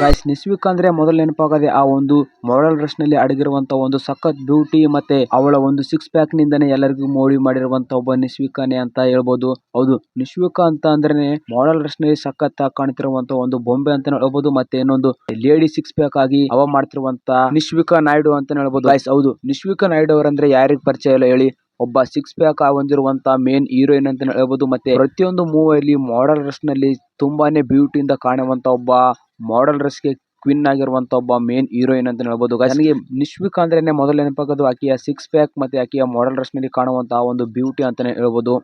Guys ನಿಸ್ವಿಕ್ ಅಂದ್ರೆ ಮೊದಲು ನೆನಪಾಗದೆ ಆ ಒಂದು ಮೊರಲ್ ರಶ್ನಲ್ಲಿ ಅಡಗಿರುವಂತ ಒಂದು ಸಖತ್ ಬ್ಯೂಟಿ ಮತ್ತೆ ಅವಳ ಒಂದು ಸಿಕ್ಸ್ ಪ್ಯಾಕ್ ನಿಂದನೇ ಎಲ್ಲರಿಗೂ ಮೋಡಿ ಮಾಡಿರುವಂತ ಒಬ್ಬ ನಿಸ್ವಿಕಾನೆ ಅಂತ ಹೇಳ್ಬೋದು. ಹೌದು ನಿಶ್ವಿಕ ಅಂತ ಅಂದ್ರೆ ಮೊರಲ್ ರಶ್ನಲ್ಲಿ ಸಖತ್ ಕಾಣ್ತಿರುವಂತ ಒಂದು ಬೊಂಬೆ ಅಂತ ಹೇಳ್ಬೋದು, ಮತ್ತೆ ಇನ್ನೊಂದು ಲೇಡಿ ಸಿಕ್ಸ್ ಪ್ಯಾಕ್ ಆಗಿ ಅವ ಮಾಡ್ತಿರುವಂತ ನಿಶ್ವಿಕಾ ನಾಯ್ಡು ಅಂತ ಹೇಳ್ಬೋದು. ಗಾಯ್ಸ್ ಹೌದು ನಿಶ್ವಿಕಾ ನಾಯ್ಡು ಅವರಂದ್ರೆ ಯಾರಿಗ್ ಪರಿಚಯ ಇಲ್ಲ ಹೇಳಿ. ಒಬ್ಬ ಸಿಕ್ಸ್ ಪ್ಯಾಕ್ ಹೊಂದಿರುವಂತ ಮೇನ್ ಹೀರೋಯಿನ್ ಅಂತ ಹೇಳಬಹುದು ಮತ್ತೆ ಪ್ರತಿಯೊಂದು ಮೂವಿಯಲ್ಲಿ ಮಾಡೆಲ್ ಡ್ರೆಸ್ನಲ್ಲಿ ತುಂಬಾನೇ ಇಂದ ಕಾಣುವಂತ ಒಬ್ಬ ಮಾಡೆಲ್ ಡ್ರೆಸ್ಗೆ ಕ್ವೀನ್ ಆಗಿರುವಂತ ಒಬ್ಬ ಮೇನ್ ಹೀರೋಯಿನ್ ಅಂತ ಹೇಳ್ಬೋದು. Guys. ನನಗೆ ನಿಶ್ವಿಕ್ ಅಂದ್ರೇನೆ ಮೊದಲು ನೆನಪಾಗೋದು ಆಕೆಯ ಸಿಕ್ಸ್ ಪ್ಯಾಕ್ ಮತ್ತೆ ಆಕೆಯ ಮಾಡಲ್ ಡ್ರೆಸ್ನಲ್ಲಿ ಕಾಣುವಂತಹ ಒಂದು ಬ್ಯೂಟಿ ಅಂತಾನೆ ಹೇಳ್ಬೋದು.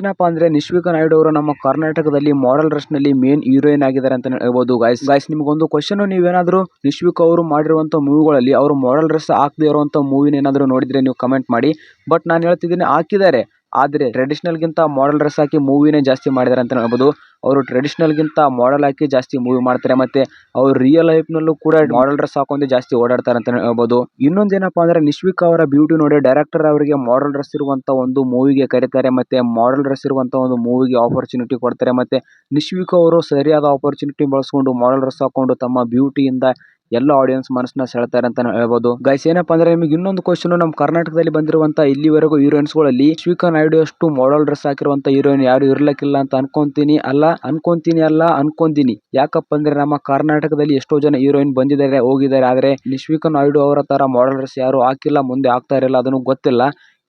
ಏನಪ್ಪ ಅಂದ್ರೆ ನಿಶ್ವಿಕಾ ನಾಯ್ಡು ಅವರು ನಮ್ಮ ಕರ್ನಾಟಕದಲ್ಲಿ ಮಾಡಲ್ ಡ್ರೆಸ್ನಲ್ಲಿ ಮೇನ್ ಹೀರೋಯಿನ್ ಆಗಿದ್ದಾರೆ ಅಂತ ಹೇಳ್ಬೋದು ಗಾಯ್ಸ್ ಗಾಯ್ಸ್ ನಿಮ್ಗೊಂದು ಕ್ವಶನ್ ನೀವೇನಾದ್ರೂ ನಿಶ್ವಿಕಾ ಅವರು ಮಾಡಿರುವಂತ ಮೂವಿಗಳಲ್ಲಿ ಅವರು ಮಾಡಲ್ ಡ್ರೆಸ್ ಹಾಕದೇ ಇರುವಂತ ಮೂವಿನ ಏನಾದ್ರು ನೋಡಿದ್ರೆ ನೀವು ಕಮೆಂಟ್ ಮಾಡಿ. ಬಟ್ ನಾನು ಹೇಳ್ತಿದ್ದೀನಿ ಹಾಕಿದ್ದಾರೆ. ಆದ್ರೆ ಟ್ರೆಡಿಷನಲ್ ಗಿಂತ ಮಾಡಲ್ ಡ್ರೆಸ್ ಹಾಕಿ ಮೂವಿನೇ ಜಾಸ್ತಿ ಮಾಡಿದ್ದಾರೆ ಅಂತ ಹೇಳ್ಬೋದು. ಅವರು ಟ್ರೆಡಿಷನಲ್ ಗಿಂತ ಮಾಡಲ್ ಹಾಕಿ ಜಾಸ್ತಿ ಮೂವಿ ಮಾಡ್ತಾರೆ ಮತ್ತೆ ಅವರು ರಿಯಲ್ ಲೈಫ್ ನಲ್ಲೂ ಕೂಡ ಮಾಡಲ್ ಡ್ರೆಸ್ ಹಾಕೊಂಡು ಜಾಸ್ತಿ ಓಡಾಡ್ತಾರೆ ಅಂತ ಹೇಳ್ಬೋದು. ಇನ್ನೊಂದೇನಪ್ಪ ಅಂದ್ರೆ ನಿಶ್ವಿಕಾ ಅವರ ಬ್ಯೂಟಿ ನೋಡಿ ಡೈರೆಕ್ಟರ್ ಅವರಿಗೆ ಮಾಡಲ್ ಡ್ರೆಸ್ ಇರುವಂತ ಒಂದು ಮೂವಿಗೆ ಕರೀತಾರೆ, ಮತ್ತೆ ಮಾಡಲ್ ಡ್ರೆಸ್ ಇರುವಂತ ಒಂದು ಮೂವಿಗೆ ಆಪರ್ಚುನಿಟಿ ಕೊಡ್ತಾರೆ, ಮತ್ತೆ ನಿಶ್ವಿಕಾ ಅವರು ಸರಿಯಾದ ಆಪರ್ಚುನಿಟಿ ಬಳಸ್ಕೊಂಡು ಮಾಡಲ್ ಡ್ರೆಸ್ ಹಾಕೊಂಡು ತಮ್ಮ ಬ್ಯೂಟಿಯಿಂದ ಎಲ್ಲ ಆಡಿಯನ್ಸ್ ಮನಸ್ಸನ್ನ ಸೆಳೆತಾರೆ ಅಂತ ಹೇಳ್ಬೋದು. ಗೈಸ್ ಏನಪ್ಪ ಅಂದ್ರೆ ನಿಮಗೆ ಇನ್ನೊಂದು ಕ್ವಶನ್ ನಮ್ಮ ಕರ್ನಾಟಕದಲ್ಲಿ ಬಂದಿರುವಂತ ಇಲ್ಲಿವರೆಗೂ ಹೀರೋಯಿನ್ಸ್ಗಳಲ್ಲಿ ಶ್ರೀಕಾ ನಾಯ್ಡು ಅಷ್ಟು ಮಾಡಲ್ ಡ್ರೆಸ್ ಹಾಕಿರುವಂತ ಹೀರೋಯಿನ್ ಯಾರು ಇರ್ಲಕ್ಕಿಲ್ಲ ಅಂತ ಅನ್ಕೊಂತೀನಿ. ಅಲ್ಲ ಅನ್ಕೊಂತೀನಿ ಅಲ್ಲ ಅನ್ಕೊಂತೀನಿ ಯಾಕಪ್ಪ ಅಂದ್ರೆ ನಮ್ಮ ಕರ್ನಾಟಕದಲ್ಲಿ ಎಷ್ಟೋ ಜನ ಹೀರೋಯಿನ್ ಬಂದಿದ್ದಾರೆ, ಹೋಗಿದ್ದಾರೆ. ಆದ್ರೆ ನಿಶ್ವಿಕಾ ನಾಯ್ಡು ಅವರ ತರ ಮಾಡಲ್ ಡ್ರೆಸ್ ಯಾರು ಹಾಕಿಲ್ಲ, ಮುಂದೆ ಹಾಕ್ತಾ ಇರಲ್ಲ ಅದನ್ನು ಗೊತ್ತಿಲ್ಲ.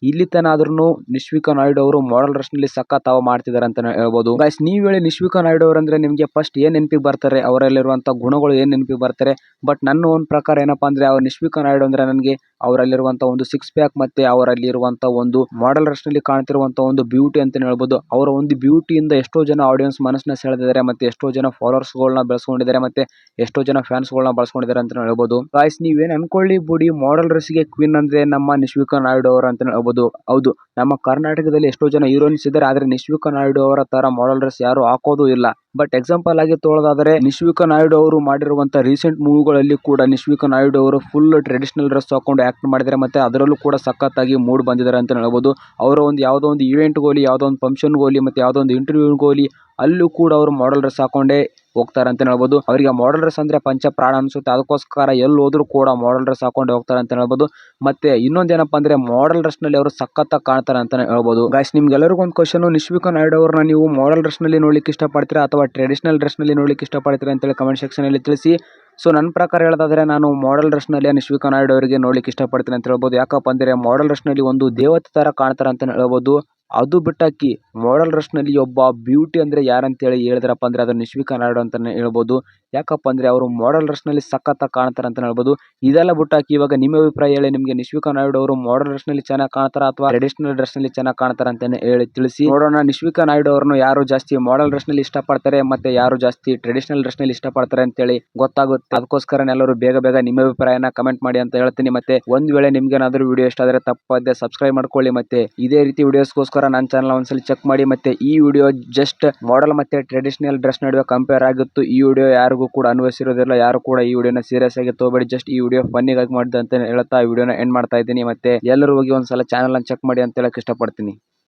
ಇಲ್ಲಿ ತನ ಆದ್ರೂ ನಿಶ್ವಿಕಾ ನಾಯ್ಡು ಅವರು ಮಾಡಲ್ ರಶ್ನಲ್ಲಿ ಸಖತ್ ತಾವು ಮಾಡ್ತಿದ್ದಾರೆ ಅಂತಾನೆ ಹೇಳ್ಬೋದು. ಗೈಸ್ ನೀವ್ ಹೇಳಿ ನಿಶ್ವಿಕಾ ನಾಯ್ಡು ಅವರಂದ್ರೆ ನಿಮ್ಗೆ ಫಸ್ಟ್ ಏನ್ ನೆನಪಿಗೆ ಬರ್ತಾರೆ, ಅವರಲ್ಲಿರುವಂತ ಗುಣಗಳು ಏನ್ ನೆನಪಿಗೆ ಬರ್ತಾರೆ? ಬಟ್ ನನ್ನ ಒಂದು ಪ್ರಕಾರ ಏನಪ್ಪಾ ಅಂದ್ರೆ ಅವ್ರ ನಿಶ್ವಿಕಾ ನಾಯ್ಡು ಅಂದ್ರೆ ನನಗೆ ಅವರಲ್ಲಿರುವಂತ ಒಂದು ಸಿಕ್ಸ್ ಪ್ಯಾಕ್ ಮತ್ತೆ ಅವರಲ್ಲಿ ಇರುವಂತ ಒಂದು ಮಾಡಲ್ ರಶ್ನಲ್ಲಿ ಕಾಣ್ತಿರುವಂತ ಒಂದು ಬ್ಯೂಟಿ ಅಂತ ಹೇಳ್ಬೋದು. ಅವರ ಒಂದು ಬ್ಯೂಟಿಯಿಂದ ಎಷ್ಟೋ ಜನ ಆಡಿಯನ್ಸ್ ಮನಸ್ಸನ್ನ ಸೆಳೆದಿದ್ದಾರೆ ಮತ್ತೆ ಎಷ್ಟೋ ಜನ ಫಾಲೋವರ್ಸ್ ಗಳನ್ನ ಬೆಳೆಸ್ಕೊಂಡಿದ್ದಾರೆ ಮತ್ತೆ ಎಷ್ಟೋ ಜನ ಫ್ಯಾನ್ಸ್ ಗಳನ್ನ ಬಳಸ್ಕೊಂಡಿದ್ದಾರೆ ಅಂತ ಹೇಳ್ಬೋದು. ಗಾಯ್ಸ್ ನೀವೇನ್ ಅನ್ಕೊಳ್ಳಿ ಬಿಡಿ ಮಾಡಲ್ ರಸ್ಗೆ ಕ್ವೀನ್ ಅಂದ್ರೆ ನಮ್ಮ ನಿಶ್ವಿಕಾ ನಾಯ್ಡು ಅವರು ಅಂತ ಹೇಳ್ಬೋದು. ಹೌದು, ನಮ್ಮ ಕರ್ನಾಟಕದಲ್ಲಿ ಎಷ್ಟೋ ಜನ ಹೀರೋಯಿನ್ಸ್ ಇದ್ದಾರೆ, ಆದರೆ ನಿಶ್ವಿಕ ನಾಯ್ಡು ಅವರ ತರ ಮಾಡಲ್ ಡ್ರೆಸ್ ಯಾರು ಹಾಕೋದು ಇಲ್ಲ. ಬಟ್ ಎಕ್ಸಾಂಪಲ್ ಆಗಿ ತೋಳೋದಾದರೆ, ನಿಶ್ವಿಕ ನಾಯ್ಡು ಅವರು ಮಾಡಿರುವಂತಹ ರೀಸೆಂಟ್ ಮೂವಿಗಳಲ್ಲಿ ಕೂಡ ನಿಶ್ವಿಕ ನಾಯ್ಡು ಅವರು ಫುಲ್ ಟ್ರೆಡಿಷನಲ್ ಡ್ರೆಸ್ ಹಾಕೊಂಡು ಆಕ್ಟ್ ಮಾಡಿದ್ದಾರೆ. ಮತ್ತೆ ಅದರಲ್ಲೂ ಕೂಡ ಸಖತ್ತಾಗಿ ಮೂಡ್ ಬಂದಿದ್ದಾರೆ ಅಂತ ಹೇಳ್ಬೋದು. ಅವರ ಒಂದು ಯಾವುದೋ ಒಂದು ಇವೆಂಟ್ ಹೋಗ್ಲಿ ಯಾವುದೋ ಒಂದು ಫಂಕ್ಷನ್ ಮತ್ತು ಯಾವುದೋ ಒಂದು ಇಂಟರ್ವ್ಯೂ ಹೋಗ್ಲಿ ಅಲ್ಲೂ ಕೂಡ ಅವರು ಮಾಡಲ್ ಡ್ರೆಸ್ ಹಾಕೊಂಡೇ ಹೋಗ್ತಾರೆ ಅಂತ ಹೇಳ್ಬೋದು. ಅವರಿಗೆ ಮಾಡಲ್ ಡ್ರೆಸ್ ಅಂದ್ರೆ ಪಂಚ ಪ್ರಾಣ ಅನ್ಸುತ್ತೆ. ಅದಕ್ಕೋಸ್ಕರ ಎಲ್ಲಿ ಹೋದ್ರು ಕೂಡ ಮಾಡಲ್ ಡ್ರೆಸ್ ಹಾಕೊಂಡು ಹೋಗ್ತಾರೆ ಅಂತ ಹೇಳ್ಬೋದು. ಮತ್ತೆ ಇನ್ನೊಂದೇನಪ್ಪ ಅಂದ್ರೆ ಮಾಡಲ್ ಡ್ರೆಸ್ನಲ್ಲಿ ಅವರು ಸಖತ್ತಾಗಿ ಕಾಣ್ತಾರೆ ಅಂತಾನೆ ಹೇಳ್ಬೋದು. ಗಾಯ್ಸ್ ನಿಮ್ಗೆಲ್ಲರಿಗೂ ಒಂದು ಕ್ವಶನ್ ನಿಶ್ವಿಕಾ ನಾಯ್ಡು ಅವ್ರನ್ನ ನೀವು ಮಾಡಲ್ ಡ್ರೆಸ್ನಲ್ಲಿ ನೋಡ್ಲಿಕ್ಕೆ ಇಷ್ಟಪಡ್ತೀರಾ ಅಥವಾ ಟ್ರೆಡಿಷನಲ್ ಡ್ರೆಸ್ನಲ್ಲಿ ನೋಡ್ಲಿಕ್ಕೆ ಇಷ್ಟಪಡ್ತೀರಾ ಅಂತೇಳಿ ಕಮೆಂಟ್ ಸೆಕ್ಷನ್ ಅಲ್ಲಿ ತಿಳಿಸಿ. ಸೊ ನನ್ನ ಪ್ರಕಾರ ಹೇಳೋದಾದ್ರೆ ನಾನು ಮಾಡಲ್ ಡ್ರೆಸ್ನಲ್ಲಿ ನಿಶ್ವಿಕಾ ನಾಯ್ಡು ಅವರಿಗೆ ನೋಡ್ಲಿಕ್ಕೆ ಇಷ್ಟಪಡ್ತೀನಿ ಅಂತ ಹೇಳ್ಬೋದು. ಯಾಕಪ್ಪ ಅಂದ್ರೆ ಮಾಡಲ್ ಡ್ರೆಸ್ನಲ್ಲಿ ಒಂದು ದೇವತೆ ತರ ಕಾಣ್ತಾರೆ ಅಂತ ಹೇಳ್ಬೋದು. ಅದು ಬಿಟ್ಟಾಕಿ ಮಾಡಲ್ ಡ್ರೆಸ್ನಲ್ಲಿ ಒಬ್ಬ ಬ್ಯೂಟಿ ಅಂದ್ರೆ ಯಾರಂತೇಳಿ ಹೇಳಿದ್ರಪ್ಪ ಅಂದ್ರೆ ಅದು ನಿಶ್ವಿಕಾ ನಾಯ್ಡು ಅಂತಲೇ ಹೇಳ್ಬೋದು. ಯಾಕಪ್ಪ ಅಂದ್ರೆ ಅವರು ಮಾಡಲ್ ಡ್ರೆಸ್ನಲ್ಲಿ ಸಖತ್ತಾಗಿ ಕಾಣ್ತಾರೆ ಅಂತಲೇ ಹೇಳ್ಬೋದು. ಇದೆಲ್ಲ ಬಿಟ್ಟಾಕಿ ಇವಾಗ ನಿಮ್ಮ ಅಭಿಪ್ರಾಯ ಹೇಳಿ, ನಿಮಗೆ ನಿಶ್ವಿಕಾ ನಾಯ್ಡು ಅವರು ಮಾಡಲ್ ಡ್ರೆಸ್ನಲ್ಲಿ ಚೆನ್ನಾಗಿ ಕಾಣ್ತಾರ ಅಥವಾ ಟ್ರೆಡಿಷನಲ್ ಡ್ರೆಸ್ನಲ್ಲಿ ಚೆನ್ನಾಗಿ ಕಾಣ್ತಾರ ಅಂತಲೇ ಹೇಳಿ ತಿಳಿಸಿ. ನೋಡೋಣ, ನಿಶ್ವಿಕ ನಾಯ್ಡು ಅವ್ರನ್ನು ಯಾರು ಜಾಸ್ತಿ ಮಾಡಲ್ ಡ್ರೆಸ್ನಲ್ಲಿ ಇಷ್ಟಪಡ್ತಾರೆ ಮತ್ತೆ ಯಾರು ಜಾಸ್ತಿ ಟ್ರೆಡಿಷನಲ್ ಡ್ರೆಸ್ನಲ್ಲಿ ಇಷ್ಟಪಡ್ತಾರೆ ಅಂತೇಳಿ ಗೊತ್ತಾಗುತ್ತೆ. ಅದಕ್ಕೋಸ್ಕರ ಎಲ್ಲರೂ ಬೇಗ ಬೇಗ ನಿಮ್ಮ ಅಭಿಪ್ರಾಯನ ಕಮೆಂಟ್ ಮಾಡಿ ಅಂತ ಹೇಳ್ತೀನಿ. ಮತ್ತೆ ಒಂದ್ ವೇಳೆ ನಿಮ್ಗೆ ಏನಾದ್ರು ವಿಡಿಯೋ ಇಷ್ಟ ಆದ್ರೆ ತಪ್ಪದೆ ಸಬ್ಸ್ಕ್ರೈಬ್ ಮಾಡ್ಕೊಳ್ಳಿ. ಮತ್ತೆ ಇದೇ ರೀತಿ ವಿಡಿಯೋಸ್ಗೋಸ್ಕರ ನನ್ನ ಚಾನಲ್ ಒಂದ್ಸಲ ಚೆಕ್ ಮಾಡಿ ಮತ್ತೆ ಈ ವಿಡಿಯೋ ಜಸ್ಟ್ ಮಾಡಲ್ ಮತ್ತೆ ಟ್ರೆಡಿಷನಲ್ ಡ್ರೆಸ್ ನಡುವೆ ಕಂಪೇರ್ ಆಗಿತ್ತು. ಈ ವಿಡಿಯೋ ಯಾರಿಗೂ ಕೂಡ ಅನ್ವಯಿಸಿರೋದಿಲ್ಲ. ಯಾರು ಕೂಡ ಈ ವಿಡಿಯೋನ ಸೀರಿಯಸ್ ಆಗಿ ತಗೋಬೇಡಿ. ಜಸ್ಟ್ ಈ ವಿಡಿಯೋ ಫನ್ನಿಗಾಗಿ ಮಾಡಿದೆ ಅಂತ ಹೇಳ್ತಾ ಈ ವಿಡಿಯೋನ ಎಂಡ್ ಮಾಡ್ತಾ ಇದ್ದೀನಿ. ಮತ್ತೆ ಎಲ್ಲರೂ ಹೋಗಿ ಒಂದ್ಸಲ ಚಾನಲ್ ಚೆಕ್ ಮಾಡಿ ಅಂತ ಹೇಳಕ್ ಇಷ್ಟಪಡ್ತೀನಿ.